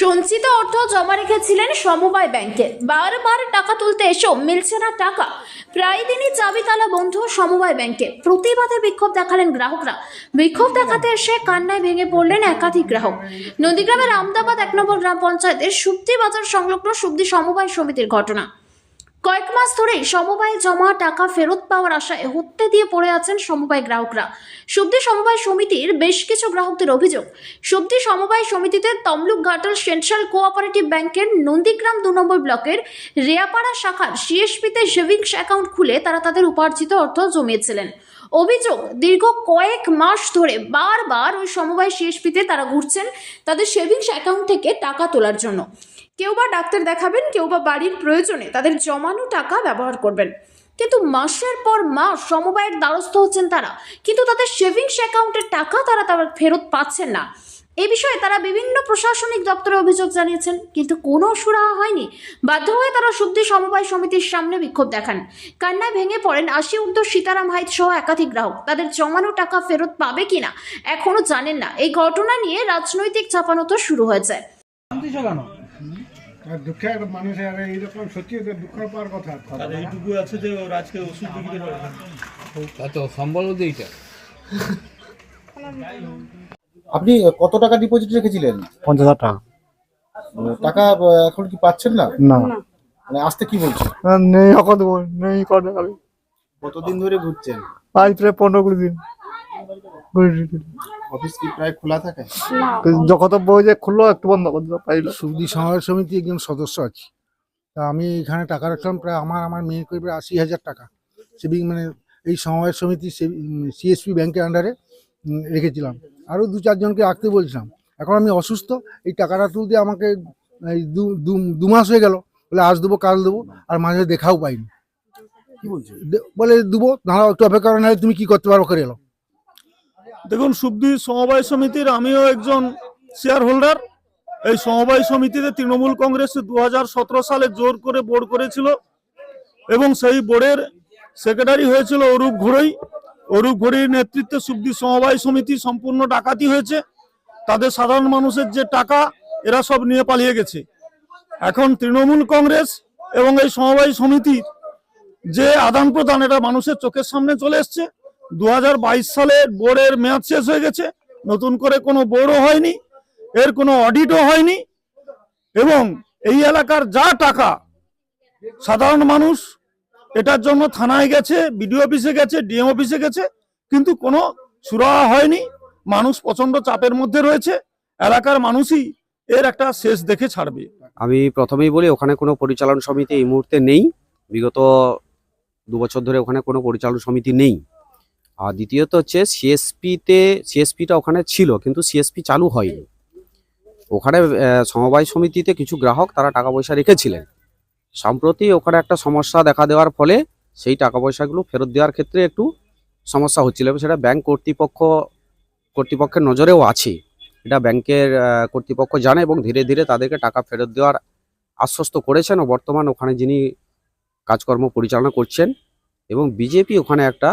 সঞ্চিত অর্থ জমা রেখেছিলেন সমবায় ব্যাংকে। বারবার টাকা তুলতে এসেও মিলছে না টাকা। প্রায় দিনই চাবি তালা বন্ধ সমবায় ব্যাংকে। প্রতিবাদে বিক্ষোভ দেখালেন গ্রাহকরা। বিক্ষোভ দেখাতে এসে কান্নায় ভেঙে পড়লেন একাধিক গ্রাহক। নদীগ্রামের আমদাবাদ এক নম্বর গ্রাম পঞ্চায়েতের সুপ্তি বাজার সংলগ্ন সুব্দি সমবায় সমিতির ঘটনা। কয়েক মাস ধরেই সমবায় জমা টাকা ফেরত পাওয়ার আশায় হত্যে দিয়ে পড়ে আছেন সমবায় গ্রাহকরা। সুব্দি সমবায় সমিতির বেশ কিছু গ্রাহকদের অভিযোগ সুব্দি সমবায় সমিতিতে তমলুক ঘাটাল সেন্ট্রাল কোঅপারেটিভ ব্যাংকের নন্দীগ্রাম দু নম্বর ব্লকের রেয়াপাড়া শাখার সিএসপিতে সেভিংস অ্যাকাউন্ট খুলে তারা তাদের উপার্জিত অর্থ জমিয়েছিলেন। অভিযোগ, দীর্ঘ কয়েক মাস ধরে বারবার ওই সমবায় সিএসপিতে তারা ঘুরছেন তাদের সেভিংস অ্যাকাউন্ট থেকে টাকা তোলার জন্য। কেউ বা ডাক্তার দেখাবেন, কেউ বা বাড়ির প্রয়োজনে তাদের জমানো টাকা ব্যবহার করবেন। কিন্তু মাসের পর মাস সমবায়ের দ্বারস্থ হচ্ছেন তারা। কিন্তু তাদের সেভিংস অ্যাকাউন্টের টাকা তারা তারা ফেরত পাচ্ছেন না। এ বিষয়ে তারা বিভিন্ন প্রশাসনিক দপ্তরে অভিযোগ জানিয়েছেন, কিন্তু কোনো সুরাহা হয়নি। বাধ্য হয়ে তারা শুদ্ধি সমবায় সমিতির সামনে বিক্ষোভ দেখান। কান্নায় ভেঙে পড়েন আশি উত্তর সীতারাম হাইত সহ একাধিক গ্রাহক। তাদের জমানো টাকা ফেরত পাবে কিনা এখনও জানেন না। এই ঘটনা নিয়ে রাজনৈতিক চাপানো তো শুরু হয়েছে। আর দুঃখের মানুষের আর এইরকম সত্যি দুঃখ পাওয়ার কথা আর এইটুকু আছে যে ওর আজকে ওষুধ বিক্রি করে তা সম্বল এইটা আপনি কত টাকা ডিপোজিট রেখেছিলেন? পঞ্চাশ হাজার টাকা। মানে টাকা এখন কি পাচ্ছেন না? না। মানে আসতে কি বলছে না, নেই এখন আমি কতদিন ধরে ঘুরছেন? আজ প্রায় পনেরো কুড়ি দিন। অফিস কি প্রায় খোলা থাকে? যে খুললো একটু বন্ধ করে পাইলো। সুবিধি সমাজ সমিতি একজন সদস্য আছি। তা আমি এখানে টাকা রাখলাম প্রায় আমার আমার করে প্রায় আশি হাজার টাকা। সেভিং মানে এই সমিতি সিএসপি ব্যাংকের আন্ডারে রেখেছিলাম। আরও দু চারজনকে রাখতে বলছিলাম। এখন আমি অসুস্থ এই টাকাটা তুলতে আমাকে এই দু দু- দু মাস হয়ে গেল। বলে আজ দেবো কাল দেবো আর মাঝে দেখাও পাইনি। কি বলছে? বলে দেবো দাঁড়াও একটু অপেক্ষা নাহলে তুমি কি করতে পারো করে এলো। দেখুন সুব্দি সমবায় সমিতির আমিও একজন শেয়ার হোল্ডার এই সমবায় সমিতিতে তৃণমূল কংগ্রেস দুহাজার সতেরো সালে জোর করে বোর্ড করেছিল এবং সেই বোর্ডের সেক্রেটারি হয়েছিল অরূপ ঘোড়ই। অরূপ ঘড়ির নেতৃত্বে সুব্দি সমবায় সমিতি সম্পূর্ণ ডাকাতি হয়েছে। তাদের সাধারণ মানুষের যে টাকা, এরা সব নিয়ে পালিয়ে গেছে। এখন তৃণমূল কংগ্রেস এবং এই সমবায় সমিতির যে আদান প্রদান এটা মানুষের চোখের সামনে চলে এসছে। দু হাজার বাইশ সালে বোর্ডের মেয়াদ শেষ হয়ে গেছে। নতুন করে কোনো বোর্ডও হয়নি, এর কোনো অডিটও হয়নি এবং এই এলাকার যা টাকা, সাধারণ মানুষ এটার জন্য থানায় গেছে, বিডিও অফিসে গেছে, ডিএম অফিসে গেছে, কিন্তু কোনো সুরাহা হয়নি। মানুষ প্রচণ্ড চাপের মধ্যে রয়েছে, এলাকার মানুষই এর একটা শেষ দেখে ছাড়বে। আমি প্রথমেই বলি, ওখানে কোনো পরিচালন সমিতি এই মুহূর্তে নেই। বিগত দু বছর ধরে ওখানে কোনো পরিচালন সমিতি নেই। আর দ্বিতীয়ত হচ্ছে সিএসপিতে সিএসপিটা ওখানে ছিল, কিন্তু সিএসপি চালু হয়নি। ওখানে সমবায় সমিতিতে কিছু গ্রাহক তারা টাকা পয়সা রেখেছিলেন। সম্প্রতি ওখানে একটা সমস্যা দেখা দেওয়ার ফলে সেই টাকা পয়সাগুলো ফেরত দেওয়ার ক্ষেত্রে একটু সমস্যা হচ্ছিল এবং সেটা ব্যাংক কর্তৃপক্ষ, কর্তৃপক্ষের নজরেও আছে। এটা ব্যাংকের কর্তৃপক্ষ জানে এবং ধীরে ধীরে তাদেরকে টাকা ফেরত দেওয়ার আশ্বস্ত করেছেন ও বর্তমান ওখানে যিনি কাজকর্ম পরিচালনা করছেন এবং বিজেপি ওখানে একটা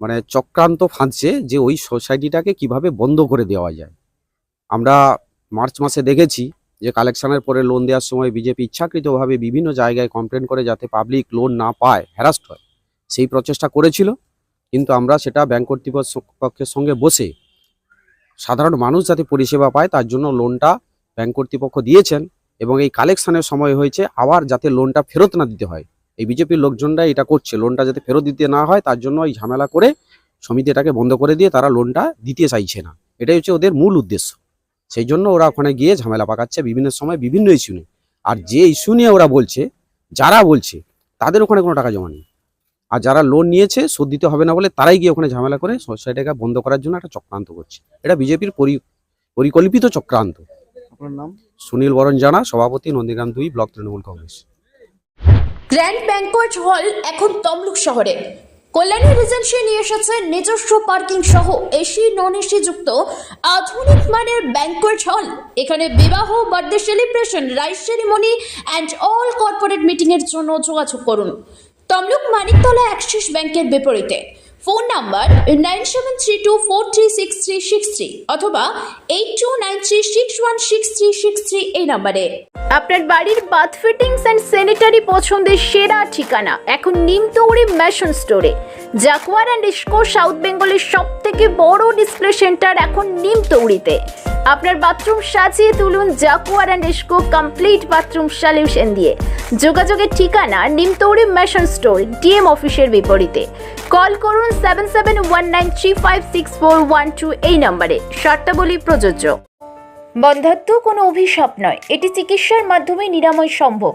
মানে চক্রান্ত ফাঁদছে যে ওই সোসাইটিটাকে কীভাবে বন্ধ করে দেওয়া যায়। আমরা মার্চ মাসে দেখেছি যে কালেকশনের পরে লোন দেওয়ার সময় বিজেপি ইচ্ছাকৃতভাবে বিভিন্ন জায়গায় কমপ্লেন করে যাতে পাবলিক লোন না পায় হ্যারাস্ট হয়। সেই প্রচেষ্টা করেছিল, কিন্তু আমরা সেটা ব্যাংক কর্তৃপক্ষের সঙ্গে বসে সাধারণ মানুষ যাতে পরিষেবা পায়, তার জন্য লোনটা ব্যাংক কর্তৃপক্ষ দিয়েছেন এবং এই কালেকশনের সময় হয়েছে আবার যাতে লোনটা ফেরত না দিতে হয়। এই বিজেপির লোকজনরা এটা করছে। লোনটা যাতে ফেরত দিতে না হয় তার জন্য এই ঝামেলা করে সমিতি এটাকে বন্ধ করে দিয়ে তারা লোনটা দিতে চাইছে না। এটাই হচ্ছে ওদের মূল উদ্দেশ্য। সেই জন্য ওরা ওখানে গিয়ে ঝামেলা পাকাচ্ছে বিভিন্ন সময় বিভিন্ন ইস্যু নিয়ে। আর যে ইস্যু নিয়ে ওরা বলছে যারা বলছে তাদের ওখানে কোনো টাকা জমা নেই। আর যারা লোন নিয়েছে শোধ দিতে হবে না বলে তারাই গিয়ে ওখানে ঝামেলা করে সোসাইটিকে বন্ধ করার জন্য একটা চক্রান্ত করছে। এটা বিজেপির পরিকল্পিত চক্রান্ত। আপনার নাম? সুনীল বরণ জানা সভাপতি নন্দীগ্রাম দুই block Trinamool Congress. Grand banquet hall এখন তমলুক শহরে। কল্যাণী রিজেন্সি নিয়ে এসেছে নিজস্ব পার্কিং সহ এসি নন এসি যুক্ত আধুনিক মানের ব্যাংকোয়েট হল। এখানে বিবাহ birthday celebration rice ceremony and all corporate মিটিংয়ের জন্য যোগাযোগ করুন। তমলুক মানিকতলা অ্যাক্সিস ব্যাংকের বিপরীতে। Phone number nine seven three two four three six three six three অথবা eight two nine three six one six three six three এই নাম্বারে। আপনার বাড়ির বাথ ফিটিংস অ্যান্ড স্যানিটারি পছন্দের সেরা ঠিকানা এখন নিমতৌড়ি ম্যাশন স্টোরে। জাকুয়ার অ্যান্ড ইস্কো সাউথ বেঙ্গলের সব থেকে বড় ডিসপ্লে সেন্টার এখন নিমতৌড়িতে। আপনার বাথরুম সাজিয়ে তুলুন Jaquar and Essco complete bathroom solution দিয়ে। যোগাযোগের ঠিকানা নিমতৌড়ি মেশন স্টোর ডিএম অফিসের বিপরীতে। কল করুন seven seven one nine three five six four one two এই নম্বরে। শর্তাবলী প্রযোজ্য। বন্ধাত্ম কোনো অভিশাপ নয়। এটি চিকিৎসার মাধ্যমে নিরাময় সম্ভব।